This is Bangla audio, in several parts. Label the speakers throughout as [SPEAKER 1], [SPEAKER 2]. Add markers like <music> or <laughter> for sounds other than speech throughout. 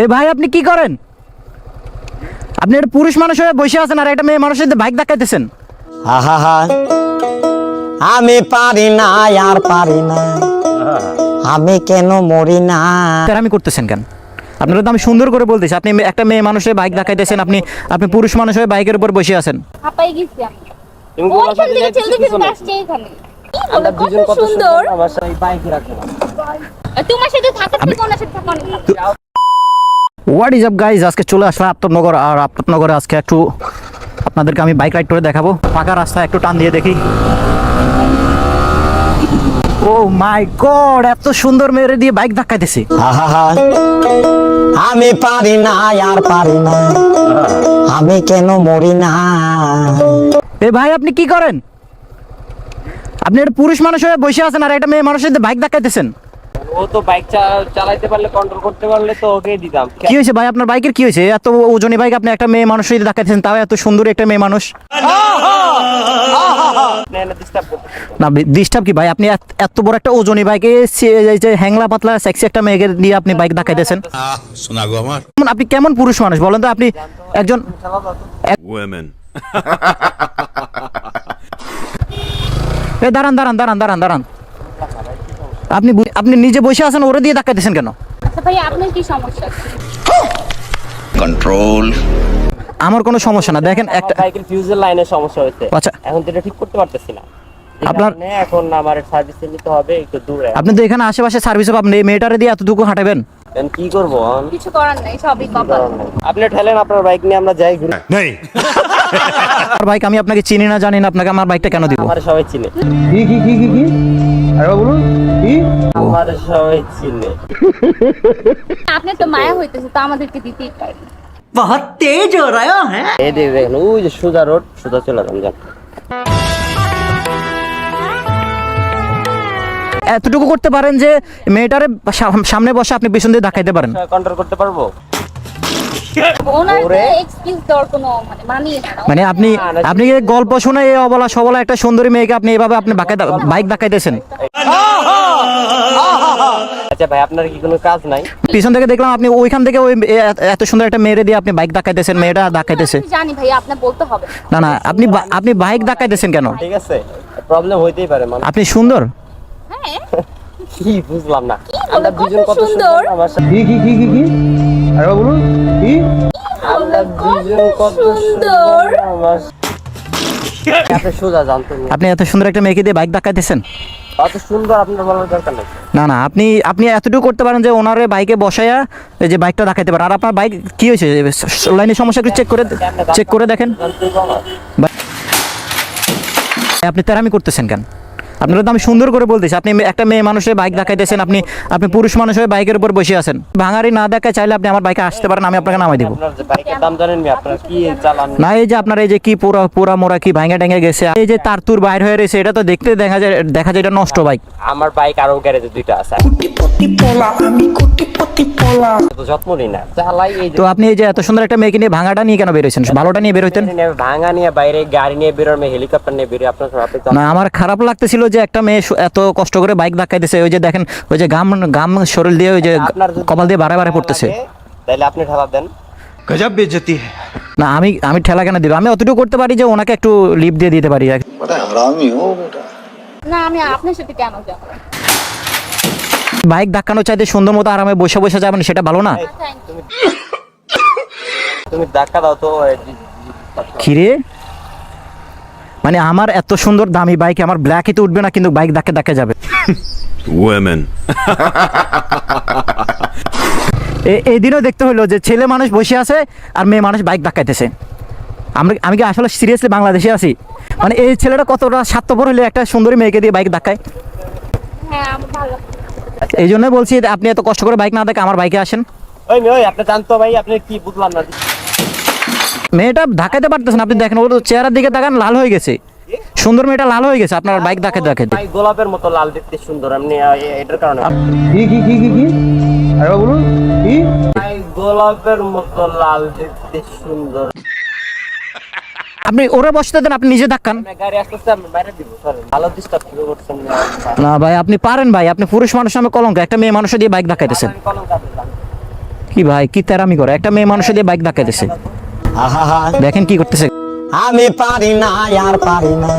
[SPEAKER 1] এ ভাই আপনি কি করেন? আপনি একটা পুরুষ মানুষ হয়ে বসে আছেন আর একটা মেয়ে মানুষের বাইক ধাক্কাইতেছেন।
[SPEAKER 2] আহা আমি পারি না আর পারি না। আমি কেন মরি না?
[SPEAKER 1] আমি করতেছেন কেন? আপনারা তো আমি সুন্দর করে বলতেছি আপনি একটা মেয়ে মানুষের বাইক দেখাইতেছেন আপনি আপনি পুরুষ মানুষ হয়ে বাইকের উপর বসে আছেন।
[SPEAKER 3] তোমার সাথে থেকে ওনার সাথে থাকা অনেক ভালো।
[SPEAKER 1] হোয়াট ইজ আপ গাইজ আজকে চলে আসলাম আপ্তাবনগর আর আপ্তাবনগরে আজকে একটু আপনাদেরকে আমি বাইক রাইড করে দেখাবো। ফাঁকা রাস্তায় একটু টান দিয়ে দেখি। ও মাই গড এত সুন্দর মেরে দিয়ে বাইক ধাক্কাইতেছে।
[SPEAKER 2] আহা আমি পারি না আর পারি না। আমি কেন মরি না?
[SPEAKER 1] এ ভাই আপনি কি করেন? আপনি একটা পুরুষ মানুষ হয়ে বসে আছেন আর একটা মেয়ে মানুষের বাইক ধাক্কাইতেছেন।
[SPEAKER 4] ও তো বাইক চালাইতে পারলে কন্ট্রোল করতে পারলে তো ওকে দিতাম।
[SPEAKER 1] কি হয়েছে ভাই? আপনার বাইকের কি হয়েছে? এত ওজনী বাইক আপনি একটা মেয়ে মানুষ যদি ধাক্কাইতেছেন তাও এত সুন্দর একটা মেয়ে মানুষ। না ডিস্টার্ব কি ভাই? আপনি এত- বড় একটা ওজনী বাইকে যে হ্যাংলা পাতলা সেক্সি একটা মেয়েকে দিয়ে আপনি বাইক ধাক্কাইতেছেন
[SPEAKER 5] আহ শোনা গো আমার
[SPEAKER 1] আপনি কেমন পুরুষ মানুষ বলেন তো? আপনি একজন এ দাঁড়ান দাঁড়ান দাঁড়ান দাঁড়ান দাঁড়ান। আপনি বু- আপনি নিজে বসে আছেন ওরে দিয়ে ধাক্কাইতেছেন কেন?
[SPEAKER 3] আচ্ছা ভাই আপনার কি সমস্যা?
[SPEAKER 5] Control.
[SPEAKER 1] আমার কোনো সমস্যা না দেখেন একটা
[SPEAKER 4] বাইকের ফিউজের লাইনে সমস্যা হয়েছে।
[SPEAKER 1] আচ্ছা।
[SPEAKER 4] এখন যেটা ঠিক করতে পারতেছি না।
[SPEAKER 1] আপনার-
[SPEAKER 4] এখন আমার সার্ভিস নিতে হবে একটু দূরে।
[SPEAKER 1] আপনি তো এখানে আশেপাশে সার্ভিস আপনি এই মেয়েটারে দিয়ে এতটুকু হাঁটাবেন
[SPEAKER 4] কি করব?
[SPEAKER 3] কিছু করার নাই সবই কপাল।
[SPEAKER 4] আপনি ঠেলেন আপনার বাইক নিয়ে আমরা যাই ঘুরে।
[SPEAKER 5] नहीं <laughs>
[SPEAKER 1] আমার বাইক আমি আপনাকে চিনি না জানি না আপনাকে আমার বাইকটা কেন দিব?
[SPEAKER 4] আমার সবাই চিনে। কি কি কি কি কি? আরে বলুন কি? আমার সবাই চিনে।
[SPEAKER 3] আপনার তো মায়া হইতেছে তো আমাদেরকে দিতেই পারেন।
[SPEAKER 4] এই দেখেন ওই যে সোজা রোড সোজা চলে যান যান।
[SPEAKER 1] এতটুকু করতে পারেন যে মেয়েটারে সামনে বসে আপনি পিছন দিয়ে দেখাইতে পারেন।
[SPEAKER 4] কন্ট্রোল করতে পারব
[SPEAKER 3] ওনার
[SPEAKER 4] ওরে।
[SPEAKER 3] এক্সকিউজ দেওয়ার কোনো মানে।
[SPEAKER 1] মানে আপনি আপনি এই গল্প শুনে এই অবলা সবলা একটা সুন্দরী মেয়েকে আপনি এভাবে আপনি বাইক ধাক্কাইতেছেন
[SPEAKER 4] আচ্ছা ভাই আপনার কি কোনো কাজ নাই?
[SPEAKER 1] পিছন থেকে দেখলাম আপনি ওইখান থেকে ওই এত সুন্দর একটা মেয়েরে দিয়ে আপনি বাইক ধাক্কাইতেছেন মেয়েটা ধাক্কাইতেছে
[SPEAKER 3] জানি ভাই আপনার বলতে হবে।
[SPEAKER 1] না
[SPEAKER 3] না।
[SPEAKER 1] আপনি আপনি বাইক কেন?
[SPEAKER 4] ঠিক আছে প্রবলেম হইতেই পারে মানে
[SPEAKER 1] আপনি সুন্দর?
[SPEAKER 3] হ্যাঁ।
[SPEAKER 4] কি বুঝলাম না। আমরা
[SPEAKER 3] কত
[SPEAKER 4] দুজন কত
[SPEAKER 3] সুন্দর।
[SPEAKER 4] কি কি কি কি কি? আরে বলুন কি? আমরা দুজন কত সুন্দর। আমার এত সোজা
[SPEAKER 1] আপনি এত সুন্দর একটা মেয়েকে দিয়ে বাইক ধাক্কাইতেছেন
[SPEAKER 4] অত সুন্দর আপনার বলার দরকার নেই।
[SPEAKER 1] না না আপনি আপনি এতটুকু করতে পারেন যে ওনারে বাইকে বসাইয়া এই যে বাইকটা দেখাইতে পারেন। আর আপনার বাইক কি হয়েছে? লাইনের সমস্যা একটু চেক করে চেক করে দেখেন। আপনি তেরামি করতেছেন কেন? আপনারা তো আমি সুন্দর করে বলতেছি আপনি একটা মেয়ে মানুষের বাইক দেখাইতেছেন আপনি আপনি পুরুষ মানুষ হয়ে বাইকের উপর বসে আছেন। ভাঙারি না দেখায় চাইলে আপনি আমার বাইকে আসতে পারেন আমি আপনাকে নামাই দিব। না এই যে আপনার এই যে কি পুরা পুরা মোরা কি ভাঙা ট্যাঙে গেছে এই যে তার তুর বাইর হয়ে রয়েছে এটা তো দেখতে দেখা যায় দেখা যায় এটা নষ্ট বাইক
[SPEAKER 4] আমার বাইক আরও গ্যারেজে দুইটা আছে। তো যত্ন নিই না। চালাই এই যে
[SPEAKER 1] তো আপনি এই যে এত সুন্দর একটা মেয়েকে নিয়ে ভাঙাটা নিয়ে কেন বেরোয়েছেন ভালোটা নিয়ে বেরোতেন
[SPEAKER 4] ভাঙা নিয়ে বাইরে গাড়ি নিয়ে বেরোর মেয়ে হেলিকপ্টার নিয়ে বেরোয় আপনার
[SPEAKER 1] না আমার খারাপ লাগতেছিল যে একটা মেয়ে এত কষ্ট করে বাইক ধাক্কা দিছে ওই যে দেখেন ওই যে গাম গাম শরীর দিয়ে ওই যে কপাল দিয়ে বারে বারে পড়তেছে।
[SPEAKER 4] তাহলে আপনি ঠেলা দেন।
[SPEAKER 5] গজব বেজতি
[SPEAKER 1] না আমি আমি ঠেলা কেন দিব? আমি অতটুকু করতে পারি যে ওনাকে একটু লিপ দিয়ে দিতে পারি।
[SPEAKER 3] না আমি আপনার সাথে কেন যাব?
[SPEAKER 1] বাইক ধাক্কানো চাইতে সুন্দর মতো আরামে বসে বসে যাবেন সেটা ভালো না?
[SPEAKER 3] হ্যাঁ,
[SPEAKER 4] তুমি ধাক্কা দাও তো
[SPEAKER 1] কিরে মানে আমার এত সুন্দর দামি বাইক আমার ব্ল্যাকে তো উঠবে না কিন্তু বাইক ধাক্কে ধাক্কে যাবে। এ- এই দিনও দেখতে হলো যে ছেলে মানুষ বসে আছে আর মেয়ে মানুষ বাইক ধাক্কাইতেছে আমরা আমি কি আসলে সিরিয়াসলি বাংলাদেশে আছি? মানে এই ছেলেটা কতটা স্বার্থপর হলে একটা সুন্দরী মেয়েকে দিয়ে বাইক ধাক্কায়
[SPEAKER 3] হ্যাঁ ভালো।
[SPEAKER 1] এই জন্য বলছি যে আপনি এত কষ্ট করে বাইক না দেখে আমার বাইকে আসেন।
[SPEAKER 4] ওই আপনি জানতো ভাই আপনি কি বুঝলাম না।
[SPEAKER 1] মেয়েটা ধাক্কাইতে পারতেছেন আপনি দেখেন ওর চেহারার দিকে তাকান লাল হয়ে গেছে। সুন্দর মেয়েটা লাল হয়ে গেছে আপনার বাইক ধাক্কাইতে
[SPEAKER 4] ভাই গোলাপের মতো লাল দেখতে সুন্দর এমনি এটার কারণে।
[SPEAKER 6] কি কি কি কি কি? আরে বলুন কি?
[SPEAKER 4] ভাই গোলাপের মতো লাল দেখতে সুন্দর।
[SPEAKER 1] আপনি ওরা বসতে দেন আপনি নিজে ধাক্কান। না ভাই আপনি পারেন ভাই আপনি পুরুষ মানুষ নামে কলঙ্ক। একটা মেয়ে মানুষ দিয়ে বাইক ধাক্কাইতেছেন কি ভাই কি তেরামি করে একটা মেয়ে মানুষের দিয়ে বাইক ধাক্কাইতেছে। দেখেন কি করতেছে।
[SPEAKER 2] আমি পারি না আর পারি না।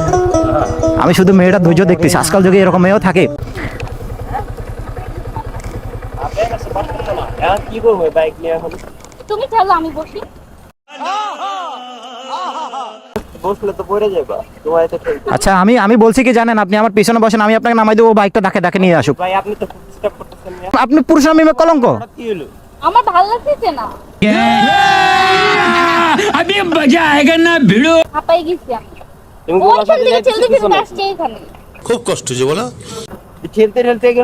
[SPEAKER 1] আমি শুধু মেয়েটা ধৈর্য দেখতেছি আজকাল যুগে এরকম মেয়েও থাকে।
[SPEAKER 4] কি করব বাইক নিয়ে এখন
[SPEAKER 3] তুমি চলো আমি বসি।
[SPEAKER 4] বসলে তো পড়ে যাবা তোমার তো
[SPEAKER 1] আচ্ছা আমি আমি বলছি কি জানেন আপনি আমার পিছনে বসেন আমি আপনাকে নামাই দেবো বাইকটা ডাকে ডাকে নিয়ে আসুক।
[SPEAKER 4] ভাই আপনি তো স্টপ করতেছেন
[SPEAKER 1] আপনি পুরুষ আমি কলঙ্ক?
[SPEAKER 4] কি হলো?
[SPEAKER 3] আমার ভালো লাগতেছে না। মজা ঠেলতে এখানে।
[SPEAKER 4] খুব কষ্ট যে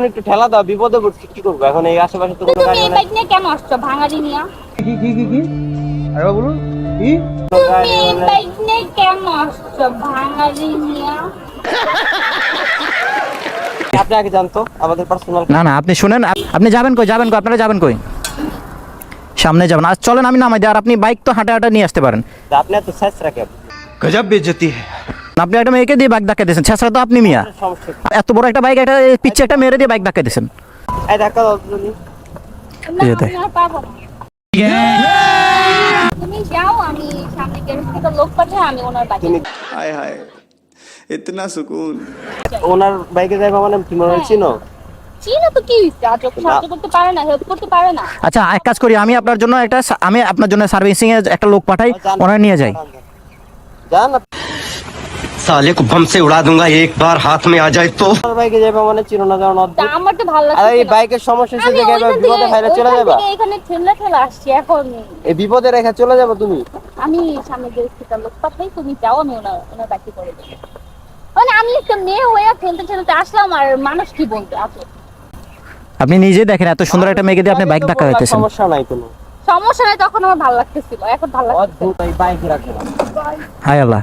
[SPEAKER 4] একটু ঠেলা দাও বিপদে কি করব? এখন এই আশেপাশে তো কোনো গাড়ি
[SPEAKER 3] নেই। তুমি কেন আসছো? ভাঙাড়ি নিয়া।
[SPEAKER 6] কি কি কি কি? আরে বলুন কি?
[SPEAKER 3] তুমি বাইক নিয়ে কেন আসছো? ভাঙাড়ি নিয়া।
[SPEAKER 4] আপনি আগে জানতো আমাদের পার্সোনাল
[SPEAKER 1] না না আপনি শুনেন আপনি যাবেন কই? যাবেন কই? আপনারা যাবেন কই? সামনে যাবেন। আর চলেন আমি নামাই দিই। আর আপনি বাইক তো হাঁটা হাঁটা নিয়ে আসতে পারেন।
[SPEAKER 4] আপনি তো শেষ
[SPEAKER 5] রাখে গজব বেজতি
[SPEAKER 1] আপনি একটা মেয়েকে দিয়ে বাইক ধাক্কা দিয়েছেন। ছেঁচড়া তো আপনি মিয়া। এত বড় একটা বাইক একটা পিছে একটা মেরে দিয়ে বাইক ধাক্কা দিয়েছেন।
[SPEAKER 3] এতনা সুকুন। ওনার বাইকে
[SPEAKER 4] যাইবা মানে তুমি চিনো
[SPEAKER 3] চিনো তো কি হইছে আজব সাহায্য করতে পারে না হেল্প করতে পারে না
[SPEAKER 1] আচ্ছা এক কাজ করি আমি আপনার জন্য একটা সা- আমি আপনার জন্য সার্ভিসিং এর একটা লোক পাঠাই ওনারা নিয়ে যাই
[SPEAKER 4] জান
[SPEAKER 7] साले को बम से उड़ा दूंगा एक बार हाथ में आ जाए तो
[SPEAKER 4] আপনার বাইকে যাইবা মানে চিনো না যেমন
[SPEAKER 3] তা
[SPEAKER 4] অদ্ভুত
[SPEAKER 3] আমার তো ভালো
[SPEAKER 4] আর এই
[SPEAKER 3] লাগছে না।
[SPEAKER 4] বাইকের সমস্যা সে
[SPEAKER 3] আমি
[SPEAKER 4] জায়গায়
[SPEAKER 3] ওইখান
[SPEAKER 4] বিপদে
[SPEAKER 3] থেকে-
[SPEAKER 4] ফেলে চলে
[SPEAKER 3] ওইখান
[SPEAKER 4] যাবা
[SPEAKER 3] থেকে এখানে ঠেলে ঠেলে আসছি এখন
[SPEAKER 4] এই বিপদে রেখে চলে যাবা তুমি
[SPEAKER 3] আমি সামনে গ্যারেজ থেকে লোক পাঠাই তুমি যাও আমি ওনার ওনার বাইকে করে দেবো মানে আমি একটা মেয়ে হয়ে ঠেলতে ঠেলতে আসলাম আর মানুষ কি বলতে আছো
[SPEAKER 1] আপনি নিজে দেখেন এত সুন্দর একটা মেয়েকে দিয়ে আপনি বাইক ধাক্কা দিতেছেন
[SPEAKER 4] সমস্যা নাই কোনো।
[SPEAKER 3] সমস্যা নাই তখন আমার ভালো লাগতেছিল এখন ভালো লাগছে
[SPEAKER 4] অদ্ভুত এই বাইক রাখো।
[SPEAKER 1] হাই আল্লাহ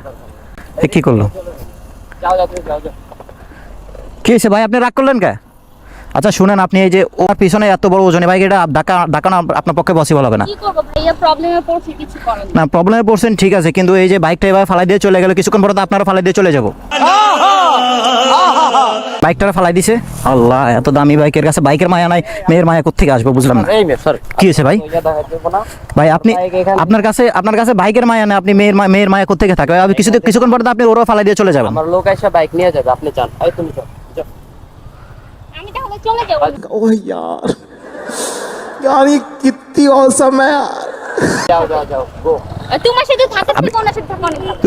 [SPEAKER 1] এ কি করল?
[SPEAKER 4] যাও যাও যাও যাও।
[SPEAKER 1] কি হয়েছে ভাই আপনি রাগ করলেন কে? আচ্ছা শুনেন আপনি এই যে ওর পিছনে এত বড় ওজনে বাইক এটা ঢাকা ঢাকানো আপনার পক্ষে পসিবল হবে না।
[SPEAKER 3] কি করব ভাইয়া? প্রবলেমে পড়ছি কিছু করার
[SPEAKER 1] না প্রবলেমে পড়ছেন ঠিক আছে কিন্তু এই যে বাইকটা এবার ফালাই দিয়ে চলে গেলে কিছুক্ষণ পরে তো আপনারা ফালাই দিয়ে চলে যাব। বাইকটা ফালাই দিছে? আল্লাহ এত দামি বাইকের কাছে বাইকের মায়া নাই মেয়ের মায়া কোথেকে আসব বুঝলাম না।
[SPEAKER 4] এই মে সর
[SPEAKER 1] কি হয়েছে ভাই? ভাই আপনি আপনার কাছে আপনার কাছে বাইকের মায়া নেই আপনি মেয়ের মেয়ের মায়া কোথেকে থাকবে? আপনি কিছু কিছুক্ষণ পরে তো আপনি ওরও ফালাই দিয়ে চলে যাবেন।
[SPEAKER 4] আমার লোক এসে বাইক নিয়ে যাবে আপনি এই তুমি
[SPEAKER 3] তাহলে চলে যাবো
[SPEAKER 8] ओह यार यार ये कितनी औसम है यार
[SPEAKER 4] যাও যাও যাও গো
[SPEAKER 3] আর তোমার সাথে থাকতে থাকতে ওনার সাথে থাকতে অনেক ভালো।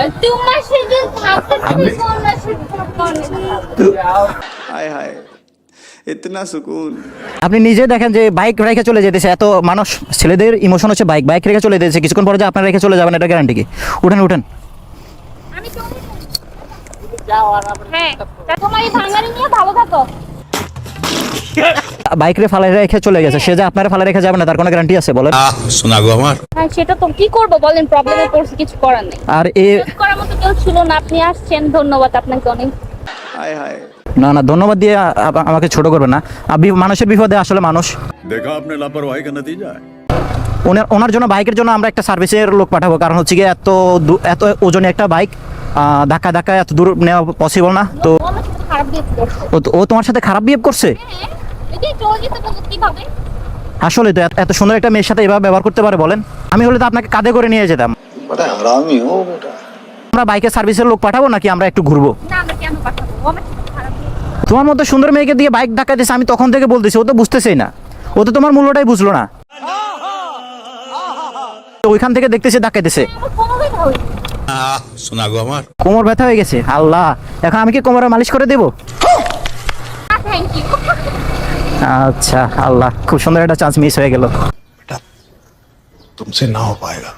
[SPEAKER 3] আর তোমার সাথে থাকতে থাকতে ওনার সাথে থাকতে অনেক ভালো।
[SPEAKER 4] যাও
[SPEAKER 8] हाय हाय इतना सुकून
[SPEAKER 1] আপনি নিজে দেখেন যে বাইক রেখে চলে যেতেছে এত মানুষ ছেলেদের ইমোশন হচ্ছে বাইক বাইক রেখে চলে যেতেছে কিছুক্ষণ পরে যে আপনার রেখে চলে যাবেন এটা গ্যারান্টি কি উঠেন উঠেন
[SPEAKER 3] আমি চলে যাবো। হ্যাঁ তা তোমার এই ভাঙারি নিয়ে ভালো থাকো
[SPEAKER 1] বাইক রে ফালাই রেখে চলে গেছে। সে যে আপনারা ফালাই রেখে যাবে না তার কোনো গ্যারান্টি আছে বলেন।
[SPEAKER 5] আহ শোনা গো আমার।
[SPEAKER 3] হ্যাঁ সেটা তো কি করব বলেন প্রবলেমে পড়ছি কিছু করার নেই।
[SPEAKER 1] আর এ
[SPEAKER 3] করার মতো কেউ ছিল না আপনি আসছেন ধন্যবাদ আপনাকে অনেক।
[SPEAKER 8] হাই হাই
[SPEAKER 1] না না ধন্যবাদ দিয়ে আমাকে ছোট করবে না। মানুষের বিপদে আসলে মানুষ।
[SPEAKER 5] দেখো আপনি লাপরওয়াহি কা যায়?
[SPEAKER 1] ওনার ওনার জন্য বাইকের জন্য আমরা একটা সার্ভিসের লোক পাঠাবো। কারণ হচ্ছে গিয়ে এত এত ওজনে একটা বাইক ধাক্কা ধাক্কা এত দূর নেওয়া পসিবল না। তো
[SPEAKER 3] ও
[SPEAKER 1] তোমার সাথে খারাপ বিহেভ করছে? আসলে তো এত সুন্দর একটা মেয়ের সাথে এভাবে ব্যবহার করতে পারে বলেন। আমি হলে তো আপনাকে কাঁধে করে নিয়ে যেতাম।
[SPEAKER 8] মানে
[SPEAKER 1] আমরা বাইকের সার্ভিসের লোক পাঠাবো নাকি আমরা একটু ঘুরবো? তোমার মতো সুন্দর মেয়েকে দিয়ে বাইক ধাক্কা দিয়েছে আমি তখন থেকে বলতেছি ও তো বুঝতেছেই না। ও তো তোমার মূল্যটাই বুঝলো না। ওইখান থেকে দেখতেছে ধাক্কাইতেছে
[SPEAKER 3] আমার কোনো দিন হয়নি
[SPEAKER 5] आह <laughs> सुना गो हमार
[SPEAKER 1] কোমর ব্যথা হয়ে গেছে আল্লাহ এখন আমি কি কোমরে মালিশ করে দেবো
[SPEAKER 3] থ্যাংক ইউ
[SPEAKER 1] আচ্ছা আল্লাহ খুব সুন্দর একটা চান্স মিস হয়ে গেল
[SPEAKER 5] तुमसे ना हो पाएगा